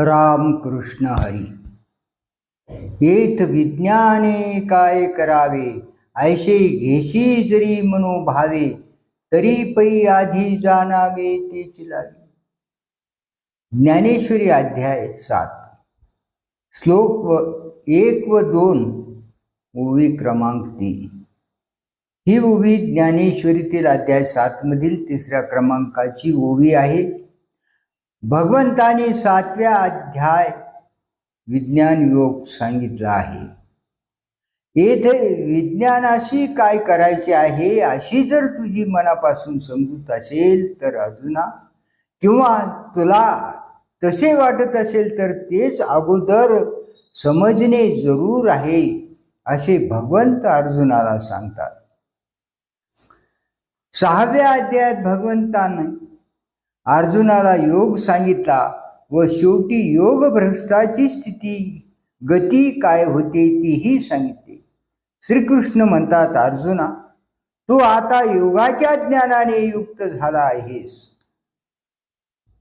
राम कृष्ण हरी. येत विज्ञाने काय करावे? ऐशे घेशी जरी मनोभावे तरी पै आधी जाणावे तेच लागे. ज्ञानेश्वरी अध्याय सात. श्लोक व एक व दोन ओवी क्रमांक तीन. ही ओवी ज्ञानेश्वरीतील अध्याय सात मधील तिसऱ्या क्रमांकाची ओवी आहे. भगवंताने सातव्या अध्याय विज्ञान योग सांगितला आहे. येथे विज्ञानाशी काय करायचे आहे अशी जर तुझी मनापासून समजूत असेल तर अर्जुना किंवा तुला तसे वाटत असेल तर तेच अगोदर समजणे जरूर आहे असे भगवंत अर्जुनाला सांगतात. सहाव्या अध्यायात भगवंताने अर्जुनाला योग सांगितला व शेवटी योग भ्रष्टाची स्थिती गती काय होते तीही सांगितले. श्रीकृष्ण म्हणतात अर्जुना तू आता योगाच्या ज्ञानाने युक्त झाला आहेस.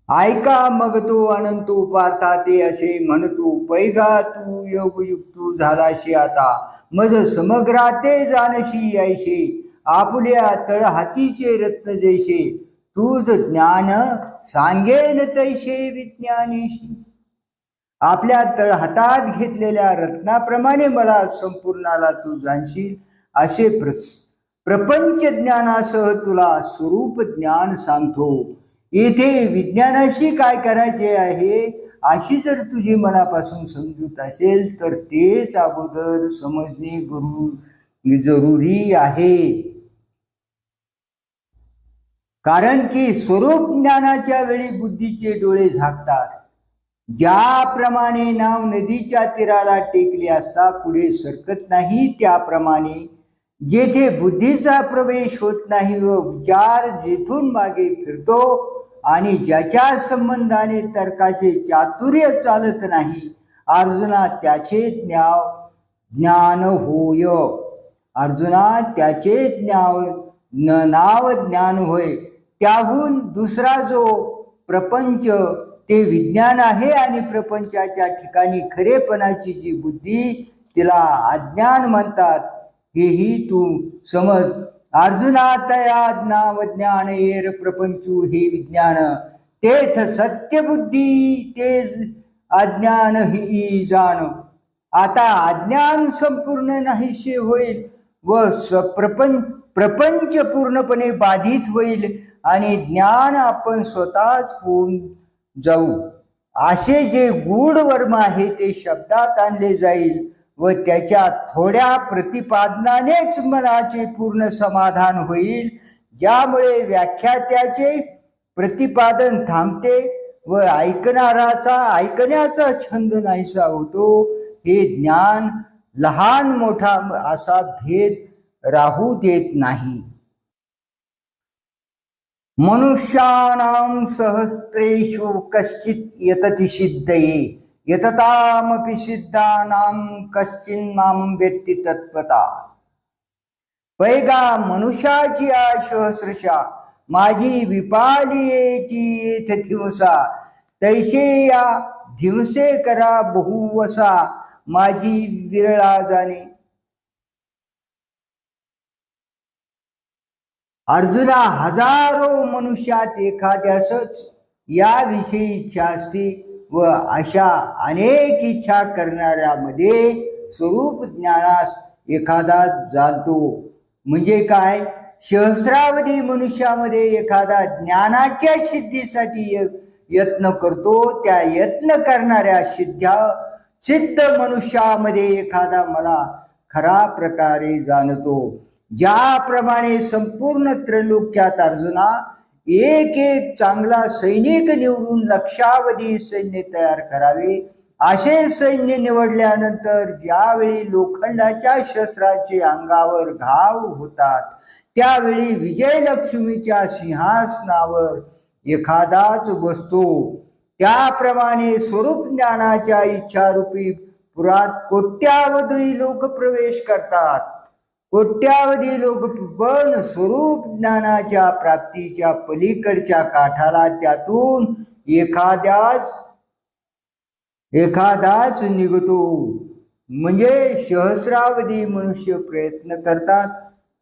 ऐका मग तो अनंत उपार्था ते असे म्हणतो पैगा तू योगयुक्त झालाशी आता. मज समग्राते जानशी ऐशे. आपल्या तळहातीचे रत्न जैसे तूच ज्ञान सांगेन तैसे विज्ञानीशी. आपल्या तळ हातात घेतलेल्या रत्नाप्रमाणे मला संपूर्णाला तू जाणशील. असे प्र प्रपंच ज्ञानासह तुला स्वरूप ज्ञान सांगतो. येथे विज्ञानाशी काय करायचे आहे? अशी जर तुझी मनापासून समजूत असेल तर तेच अगोदर समजणे गुरु जरुरी आहे. कारण की स्वरूप ज्ञानाच्या वेळी बुद्धीचे डोळे झाकतात. ज्याप्रमाणे नाव नदीच्या तीराला टेकले असता पुढे सरकत नाही त्याप्रमाणे. जेथे बुद्धीचा प्रवेश होत नाही व विचार जेथून मागे फिरतो आणि ज्याच्या संबंधाने तर्काचे चातुर्य चालत नाही अर्जुना त्याचे ज्ञाव ज्ञान होय. अर्जुना त्याचे ज्ञाव न नाव ज्ञान होय. त्याहून दुसरा जो प्रपंच ते विज्ञान आहे आणि प्रपंचाच्या ठिकाणी खरेपणाची जी बुद्धी तिला अज्ञान म्हणतात. हेही तू समज. अर्जुना तया ज्ञाव ज्ञान येर प्रपंचू हे विज्ञान. तेथ सत्यबुद्धी तेज अज्ञान ही जाण. आता अज्ञान संपूर्ण नाहीसे होईल व प्रपंच प्रपंच पूर्णपणे बाधित होईल. आणि ज्ञान आपण स्वतःच होऊन जाऊ. असे जे गूढ वर्म आहे ते शब्दात आणले जाईल व त्याच्या थोड्या प्रतिपादनानेच मनाचे पूर्ण समाधान होईल. ज्यामुळे व्याख्यात्याचे प्रतिपादन थांबते व ऐकणाराचा ऐकण्याचा छंद नाहीसा होतो. हे ज्ञान लहान मोठा असा भेद राहू देत नाही. मनुष्याणां सहस्रेषु कश्चित् यतति सिद्धये यततामपि सिद्धानां कश्चिन मां व्यक्ती तत्वता पैगा मनुष्याची आ सहस्रशा माझी विपालियेची येथ दिवसा तैसे या दिवसे करा बहुवसा माझी विरळा जाणे अर्जुना हजारो मनुष्यात एखाद्यासच याविषयी इच्छा असते व अशा अनेक इच्छा करणाऱ्यामध्ये स्वरूप ज्ञानास एखादा जाणतो. म्हणजे काय? सहस्रावधी मनुष्यामध्ये एखादा ज्ञानाच्या सिद्धीसाठी यत्न करतो. त्या यत्न करणाऱ्या सिद्ध्या सिद्ध मनुष्यामध्ये एखादा मला खरा प्रकारे जाणतो. ज्याप्रमाणे संपूर्ण त्रैलोक्यात अर्जुना एक एक चांगला सैनिक निवडून लक्षावधी सैन्य तयार करावे. असे सैन्य निवडल्यानंतर ज्यावेळी लोखंडाच्या शस्त्राचे अंगावर घाव होतात त्यावेळी विजयलक्ष्मीच्या सिंहासनावर एखादाच बसतो. त्याप्रमाणे स्वरूप ज्ञानाच्या इच्छारूपी पुरात कोट्यावधी लोक प्रवेश करतात. कोट्यावधी लोक पण स्वरूप ज्ञानाच्या प्राप्तीच्या पलीकडच्या काठाला त्यातून एखाद्याच एखादाच निघतो. म्हणजे सहस्रावधी मनुष्य प्रयत्न करतात.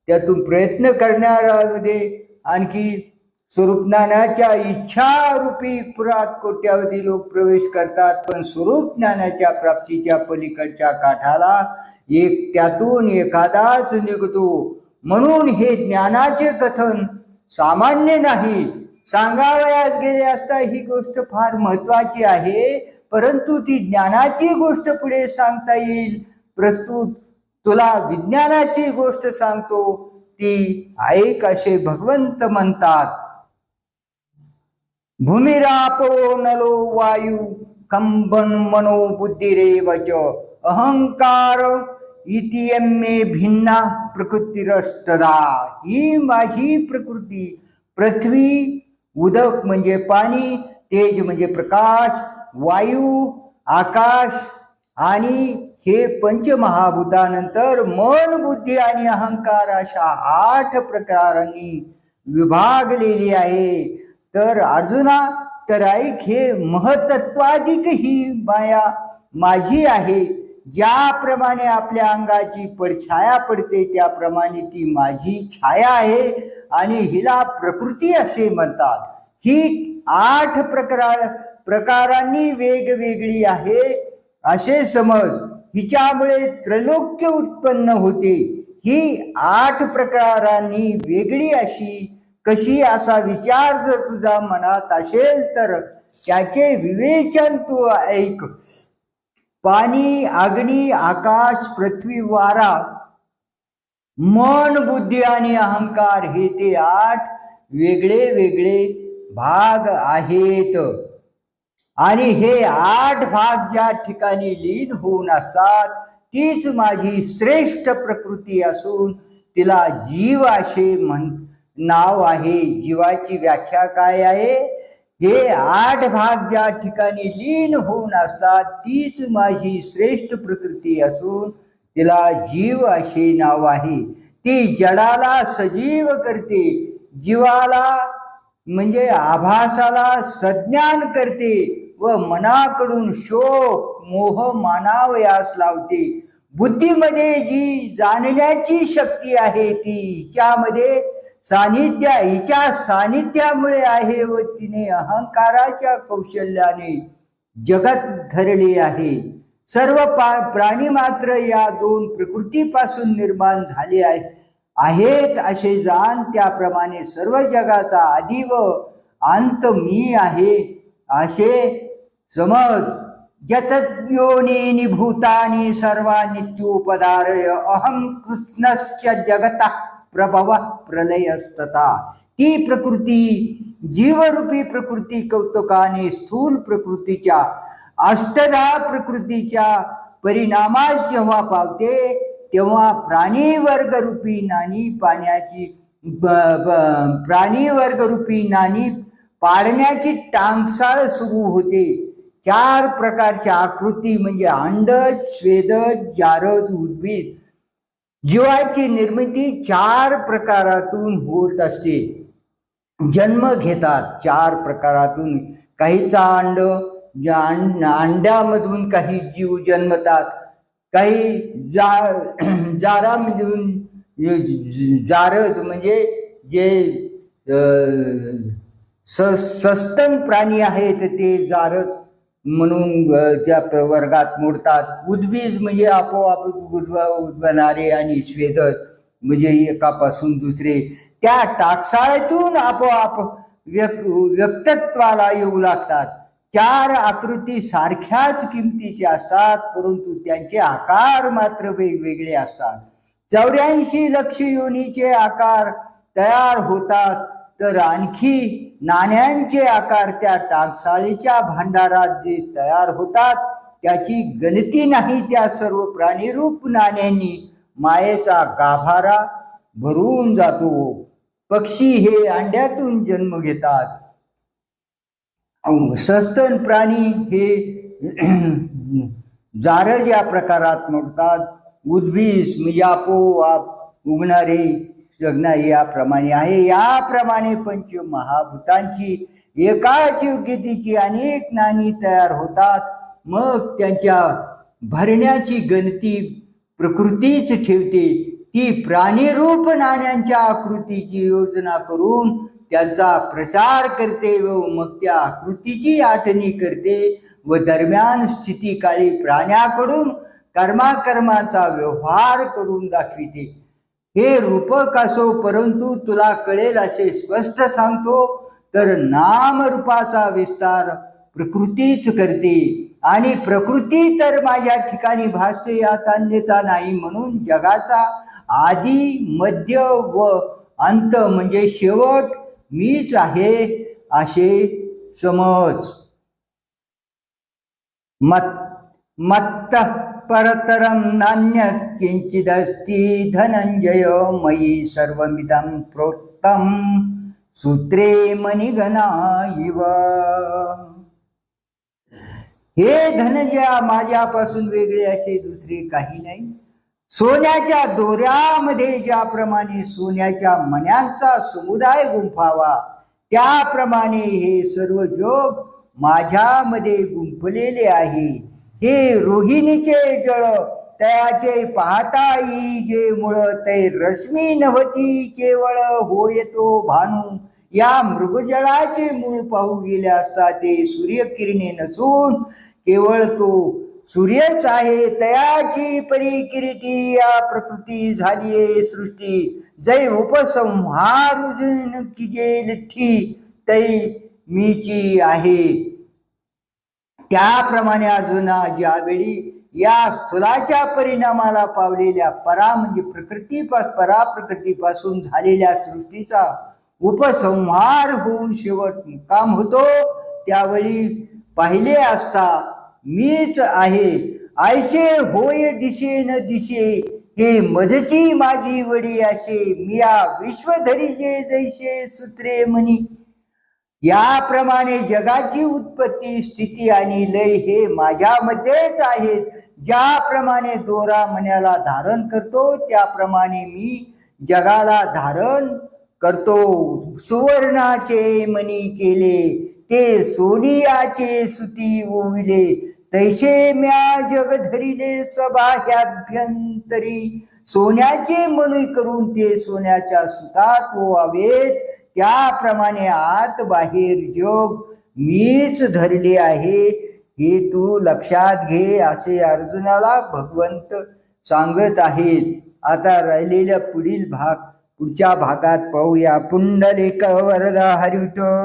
त्यातून प्रयत्न करणाऱ्यामध्ये आणखी स्वरूपज्ञानाच्या इच्छारूपी पुरात कोट्यावधी लोक प्रवेश करतात पण स्वरूप ज्ञानाच्या प्राप्तीच्या पलीकडच्या काठाला एक त्यातून एखादाच निघतो. म्हणून हे ज्ञानाचे कथन सामान्य नाही. सांगावयास गेले असता ही गोष्ट फार महत्वाची आहे परंतु ती ज्ञानाची गोष्ट पुढे सांगता येईल. प्रस्तुत तुला विज्ञानाची गोष्ट सांगतो ती ऐक असे भगवंत म्हणतात. भूमिरापो नलो वायू कंबन मनो बुद्धिरेवच अहंकार इतियम्मे भिन्ना प्रकृतीरस्तदा। ही माझी प्रकृती पृथ्वी उदक म्हणजे पाणी तेज म्हणजे प्रकाश वायू आकाश आणि हे पंचमहाभूतानंतर मन बुद्धी आणि अहंकार अशा आठ प्रकारांनी विभागलेली आहे. तर अर्जुना तर ऐक हे महतत्वाधिक ही माया माझी आहे. ज्याप्रमाणे आपल्या अंगाची परछाया पडते त्याप्रमाणे ती माझी छाया आहे. आणि हिला प्रकृती असे म्हणतात. ही आठ प्रकार प्रकारांनी वेगवेगळी आहे. असे समज हिच्यामुळे त्रैलोक्य उत्पन्न होते. ही आठ प्रकारांनी वेगळी अशी कशी असा विचार जर तुझा मनात असेल तर त्याचे विवेचन तू ऐक. पाणी अग्नी आकाश पृथ्वी वारा मन बुद्धी आणि अहंकार हे ते आठ वेगळे वेगळे भाग आहेत. आणि हे आठ भाग ज्या ठिकाणी लीन होऊन असतात तीच माझी श्रेष्ठ प्रकृती असून तिला जीव असे म्हण नाव आहे जीवाची व्याख्या काय आहे? हे आठ भाग ज्या ठिकाणी लीन होऊन असतात तीच माझी श्रेष्ठ प्रकृती असून तिला जीव असे नाव आहे. ती जडाला सजीव करते जीवाला म्हणजे आभासाला सज्ञान करते व मनाकडून शोक मोह मानावयास लावते. बुद्धीमध्ये जी जाणण्याची शक्ती आहे ती हिच्यामध्ये सानिध्य हिच्या सानिध्यामुळे आहे व तिने अहंकाराच्या कौशल्याने जगत धरले आहे. सर्व पा प्राणी मात्र या दोन प्रकृतीपासून निर्माण झाले आहेत आहेत असे जाण त्याप्रमाणे सर्व जगाचा आधी व अंत मी आहे. असे समज यतयोनी भूतानी सर्वा नित्योपदारय अहं कृष्णश्च जगता प्रभव प्रलयस्तता. ती प्रकृती जीवरूपी प्रकृती कौतुकाने स्थूल प्रकृतीच्या अष्टधा प्रकृतीच्या परिणामास जेव्हा पावते तेव्हा प्राणी वर्ग रूपी नानी पाण्याची ब- ब- प्राणी वर्ग रूपी नानी पाडण्याची टांगसाळ सुरू होते. चार प्रकारच्या आकृती म्हणजे अंडज श्वेदज जारज उद्भिद. जीवाची निर्मिती चार प्रकारातून होत असते. जन्म घेतात चार प्रकारातून. काहीचा अंड अंड अंड्यामधून काही जीव जन्मतात. काही जा जारामधून जारज म्हणजे जे स सस्तन प्राणी आहेत ते जारज म्हणून त्या वर्गात मोडतात. उद्बीज म्हणजे आपोआप उद्भ उद्भवणारे आणि स्वेदत म्हणजे एकापासून दुसरे. त्या टाकसाळ्यातून आपोआप व्यक्तत्वाला येऊ लागतात. चार आकृती सारख्याच किमतीचे असतात परंतु त्यांचे आकार मात्र वेगवेगळे असतात. चौऱ्याऐंशी लक्ष योनीचे आकार तयार होतात. तर आणखी नाण्यांचे आकार त्या टाकसाळीच्या भांडारात जे तयार होतात त्याची गणती नाही त्या सर्व प्राणीरूप नाण्यांनी. मायेचा गाभारा भरून जातो. पक्षी हे अंड्यातून जन्म घेतात. सस्तन प्राणी हे जारज या प्रकारात मोडतात. उद्वीस मियापो उगणारे जगणारे याप्रमाणे आहे. याप्रमाणे पंच महाभूतांची एकाच योग्यतेची अनेक नाणी तयार होतात. मग त्यांच्या भरण्याची गणती प्रकृतीच ठेवते. ती प्राणीरूप नाण्यांच्या आकृतीची योजना करून त्यांचा प्रचार करते व मग त्या आकृतीची आठणी करते व दरम्यान स्थितीकाळी प्राण्याकडून कर्माकर्माचा व्यवहार करून दाखविते. हे रूपक असो परंतु तुला कळेल असे स्पष्ट सांगतो तर नामरूपाचा विस्तार प्रकृतीच करते. आणि प्रकृती तर माझ्या ठिकाणी भासते यात अन्यता नाही. म्हणून जगाचा आधी मध्य व अंत म्हणजे शेवट मीच आहे असे समज. मत मत्त परतरं नान्यत् किञ्चिदस्ति धनंजय मयि सर्वमिदं प्रोक्तं सूत्रे मणिगणा इव। हे धनंजया माझ्यापासून वेगळे असे दुसरे काही नाही. सोन्याच्या दोऱ्यामध्ये ज्याप्रमाणे सोन्याच्या मण्यांचा समुदाय गुंफावा त्याप्रमाणे हे सर्व जोग माझ्यामध्ये गुंफलेले आहे. हे रोहिणीचे जळ तयाचे पाहता जे मुळ ते रश्मी नव्हती केवळ होय तो भानू. या मृगजळाचे मूळ पाहू गेले असता ते सूर्यकिरणे नसून केवळ तो सूर्यच आहे. तयाची परिकिरीटी या प्रकृती झालीये सृष्टी. जय उपसंहार किजे लिठी तै मीची आहे. त्याप्रमाणे अजून ज्यावेळी या स्थूलाच्या परिणामाला पावलेल्या परा म्हणजे प्रकृती परा प्रकृतीपासून झालेल्या सृष्टीचा उपसंहार होऊन शेवट काम होतो. त्यावेळी पाहिले असता मीच आहे आयसे होय दिशे न दिशे हे मधची माझी वडी असे मिया विश्वधरी जे जैसे सूत्रे म्हणी याप्रमाणे जगाची उत्पत्ती स्थिती आणि लय हे माझ्यामध्येच आहेत. ज्याप्रमाणे दोरा मण्याला धारण करतो त्याप्रमाणे मी जगाला धारण करतो. सुवर्णाचे मणी केले ते सोनियाचे सुती ओविले. तैसे म्या जग धरिले सभाभ्यंतरी सोन्याचे मणी करून ते सोन्याच्या सुतात ओवावेत. त्याप्रमाणे आत बाहेर जग मीच धरले आहे. हे तू लक्षात घे असे अर्जुनाला भगवंत सांगत आहेत. आता राहिलेल्या पुढील भाग पुढच्या भागात पाहूया. पुंडलिक वरदा हरिविठ्ठल